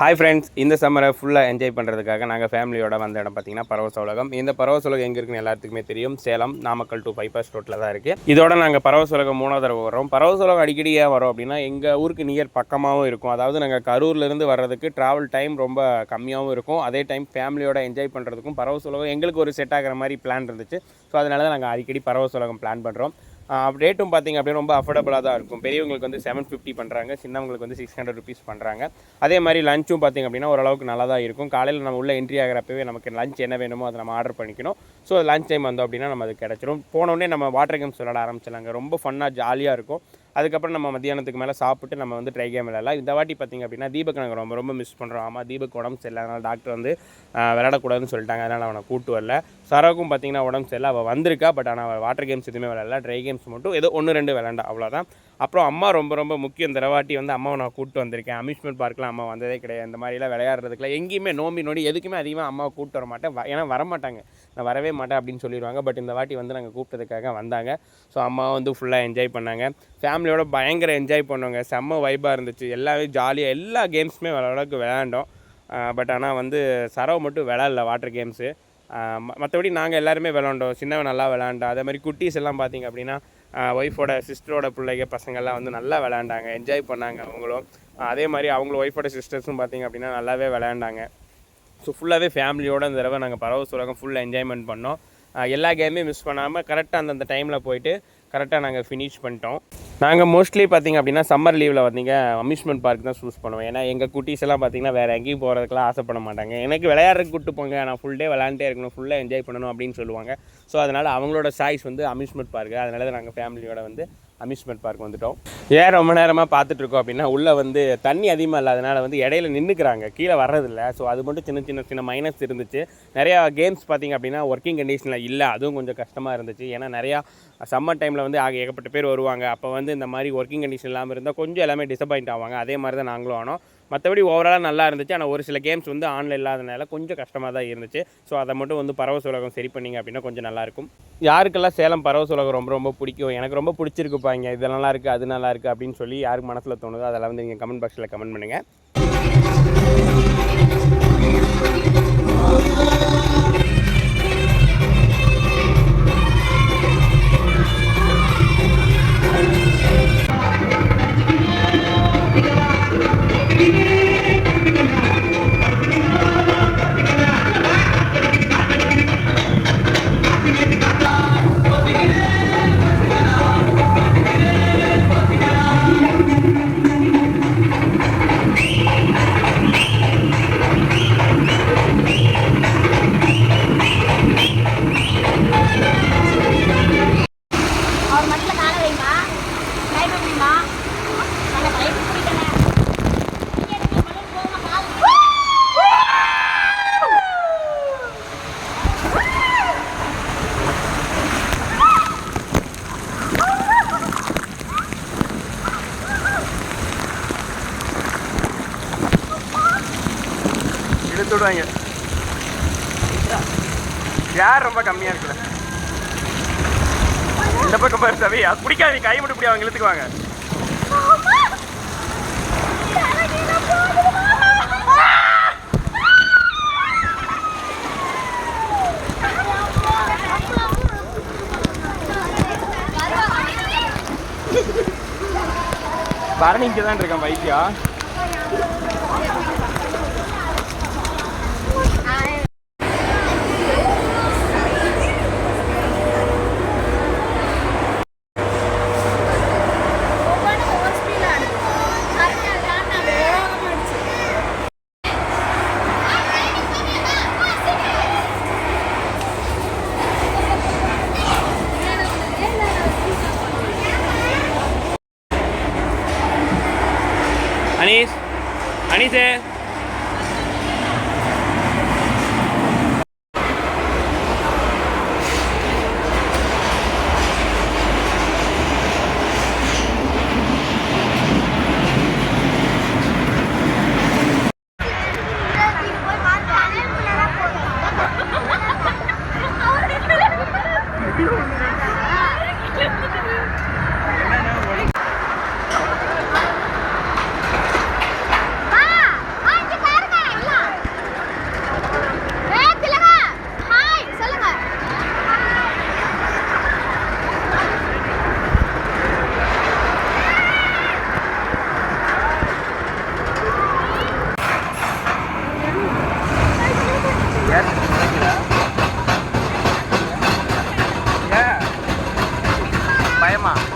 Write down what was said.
Hi friends இந்த சம்மரை ஃபுல்லாக enjoy பண்ணுறதுக்காக நாங்கள் ஃபேமிலியோட வந்த இடம் பார்த்தீங்கன்னா பரவச உலகம். இந்த பரவச உலகம் எங்கே இருக்குன்னு எல்லாத்துக்குமே தெரியும். சேலம் நாமக்கல் டு பைபாஸ் ரோட்டில் தான் இருக்குது இதோட நாங்கள் பரவச உலகம் மூணாவது தடவை வரோம் பரவச உலகம் அடிக்கடி ஏன் வரோம் அப்படின்னா எங்கள் ஊருக்கு நியர் பக்கமாகவும் இருக்கும். அதாவது நாங்கள் கரூர்லேருந்து வர்றதுக்கு ட்ராவல் டைம் ரொம்ப கம்மியாகவும் இருக்கும். அதே டைம் ஃபேமிலியோட என்ஜாய் பண்ணுறதுக்கும் பரவச உலகம் எங்களுக்கு ஒரு செட் ஆகிற மாதிரி பிளான் இருந்துச்சு. ஸோ அதனால தான் நாங்கள் அடிக்கடி பரவச உலகம் பிளான் பண்ணுறோம் ரேட்டும் பார்த்தீங்க அப்படின்னா ரொம்ப அஃபோர்டபுளாக தான் இருக்கும். பெரியவங்களுக்கு வந்து செவன் ஃபிஃப்டி பண்ணுறாங்க சின்னவங்களுக்கு வந்து சிக்ஸ் ஹண்ட்ரட் ருபீஸ் பண்ணுறாங்க அதே மாதிரி லஞ்சும் பார்த்திங்க அப்படின்னா ஓரளவுக்கு நல்லா தான் இருக்கும். காலையில் நம்ம உள்ள என்ட்ரி ஆகிறப்பவே நமக்கு லஞ்ச் என்ன வேணுமோ அதை நம்ம ஆர்டர் பண்ணிக்கணும். ஸோ லஞ்ச் டைம் வந்தோம் அப்படின்னா நம்ம அது கிடச்சிரும். போனோடனே நம்ம வாட்டர் கேம்ஸ் விளாட ஆரம்பிச்சிடலாங்க. ரொம்ப ஃபன்னாக ஜாலியாக இருக்கும். அதுக்கப்புறம் நம்ம மத்தியானத்துக்கு மேலே சாப்பிட்டு நம்ம வந்து ட்ரை கேம் விளையாடலாம். இந்த வாட்டி பார்த்திங்க அப்படின்னா தீபக் நாங்கள் ரொம்ப ரொம்ப மிஸ் பண்ணுறோம் ஆமாம் தீபக் உடம்பு சரியில்லை. அதனால் டாக்டர் வந்து விளையாடக்கூடாதுன்னு சொல்லிட்டாங்க. அதனால் அவனை கூட்டு வரல. சரவுக்கும் பார்த்தீங்கன்னா உடம்பு சரியில்லை. அவள் வந்திருக்கா பட் ஆனால் அவள் வாட்டர் கேம்ஸ் எதுவுமே விளையாடல. ட்ரை கேம்ஸ் மட்டும் ஏதோ ஒன்று ரெண்டு விளையாண்டா அவ்வளோதான் அப்புறம் அம்மா ரொம்ப ரொம்ப முக்கியம். இந்த வாட்டி வந்து அம்மாவை நான் கூப்பிட்டு வந்திருக்கேன். அம்யூஸ்மெண்ட் பார்க்கெலாம் அம்மா வந்ததே கிடையாது. இந்த மாதிரிலாம் விளையாடுறதுக்குலாம் எங்கேயுமே நோம்பி நோடி எதுக்குமே அதிகமாக அம்மாவை கூப்பிட்டு வர மாட்டேன். வ- ஏன்னா வரமாட்டாங்க. நான் வரவே மாட்டேன் அப்படின்னு சொல்லிடுவாங்க. பட் இந்த வாட்டி வந்து நாங்கள் கூப்பிட்டதுக்காக வந்தாங்க. ஸோ அம்மா வந்து ஃபுல்லாக என்ஜாய் பண்ணாங்க. ஃபேமிலியோட பயங்கர என்ஜாய் பண்ணோங்க. செம்ம வைப்பாக இருந்துச்சு. எல்லாமே ஜாலியாக எல்லா கேம்ஸுமே அளவுக்கு விளையாண்டோம். பட் ஆனால் வந்து சரவை மட்டும் விளாட்ல வாட்டர் கேம்ஸு மற்றபடி நாங்கள் எல்லாருமே விளாண்டோம் சின்னவன் நல்லா விளாண்டா அதே மாதிரி குட்டீஸ் எல்லாம் பார்த்தீங்க அப்படின்னா ஒய்ஃபோட சிஸ்டரோட பிள்ளைங்க பசங்கள்லாம் வந்து நல்லா விளையாண்டாங்க. என்ஜாய் பண்ணாங்க அவங்களும். அதே மாதிரி அவங்கள ஒய்ஃபோட சிஸ்டர்ஸும் பார்த்தீங்க அப்படின்னா நல்லாவே விளையாண்டாங்க. ஸோ ஃபுல்லாகவே ஃபேமிலியோட இந்த தடவை நாங்கள் பரவ உலகம் ஃபுல்லாக என்ஜாய்மெண்ட் பண்ணோம். எல்லா கேமே மிஸ் பண்ணாமல் கரெக்டாக அந்தந்த டைமில் போயிட்டு கரெக்டாக நாங்கள் ஃபினிஷ் பண்ணிட்டோம். நாங்கள் மோஸ்ட்லி பார்த்தீங்க அப்படின்னா சம்மர் லீவில் வந்தீங்க அம்யூஸ்மெண்ட் பார்க் தான் சூஸ் பண்ணுவோம். ஏன்னா எங்கள் குட்டீஸ் எல்லாம் பார்த்தீங்கன்னா வேறு எங்கேயும் போகிறதுக்குலாம் ஆசைப்பட மாட்டாங்க. எனக்கு விளையாடுறதுக்கு கூட்டு போங்க நான் ஃபுல் டே விளையாண்டே இருக்கணும் ஃபுல்லாக என்ஜாய் பண்ணணும் அப்படின்னு சொல்லுவாங்க. ஸோ அதனால் அவங்களோட சாய்ஸ் வந்து அம்யூஸ்மெண்ட் பார்க்கு அதனால தான் நாங்கள் ஃபேமிலியோட வந்து அம்யூஸ்மெண்ட் பார்க் வந்துட்டோம். ஏன் ரொம்ப நேரமாக பார்த்துட்ருக்கோம் அப்படின்னா உள்ளே வந்து தண்ணி அதிகமாக இல்லாதனால வந்து இடையில நின்றுக்கிறாங்க கீழே வர்றதில்ல. ஸோ அது மட்டும் சின்ன சின்ன சின்ன மைனஸ் இருந்துச்சு. நிறையா கேம்ஸ் பார்த்தீங்க அப்படின்னா ஒர்க்கிங் கண்டிஷனில் இல்லை. அதுவும் கொஞ்சம் கஷ்டமாக இருந்துச்சு. ஏன்னா நிறையா சம்மர் டைமில் வந்து ஆக ஏகப்பட்ட பேர் வருவாங்க. அப்போ வந்து இந்த மாதிரி ஒர்க்கிங் கண்டிஷன் இல்லாமல் இருந்தால் கொஞ்சம் எல்லாமே டிசப்பாயிண்ட் ஆவாங்க. அதே மாதிரி தான் நாங்களும் ஆனோம். மற்றபடி ஓவராலாக நல்லா இருந்துச்சு. ஆனால் ஒரு சில கேம்ஸ் வந்து ஆன்லைன் இல்லாதனால கொஞ்சம் கஷ்டமாக தான் இருந்துச்சு. ஸோ அதை மட்டும் வந்து பரவ உலகம் சரி பண்ணீங்க அப்படின்னா கொஞ்சம் நல்லாயிருக்கும் யாருக்கெல்லாம் சேலம் பரவ உலகம் ரொம்ப ரொம்ப பிடிக்கும்? எனக்கு ரொம்ப பிடிச்சிருக்குப்பாங்க இது நல்லா இருக்குது அது நல்லா இருக்குது அப்படின்னு சொல்லி யாருக்கு மனசில் தோணுதோ அதெல்லாம் வந்து நீங்கள் கமெண்ட் பாக்ஸில் கமெண்ட் பண்ணுங்கள் இழுத்து விடுவாங்க யார் ரொம்ப கம்மியாக இருக்குல்ல? இந்த பக்கம் பாரு சவி அது பிடிக்காது கை மட்டும் இப்படி அவங்க இழுத்துக்குவாங்க. பரணி தான் இருக்கான் வைத்தியா আনিছে Thank you. Tama.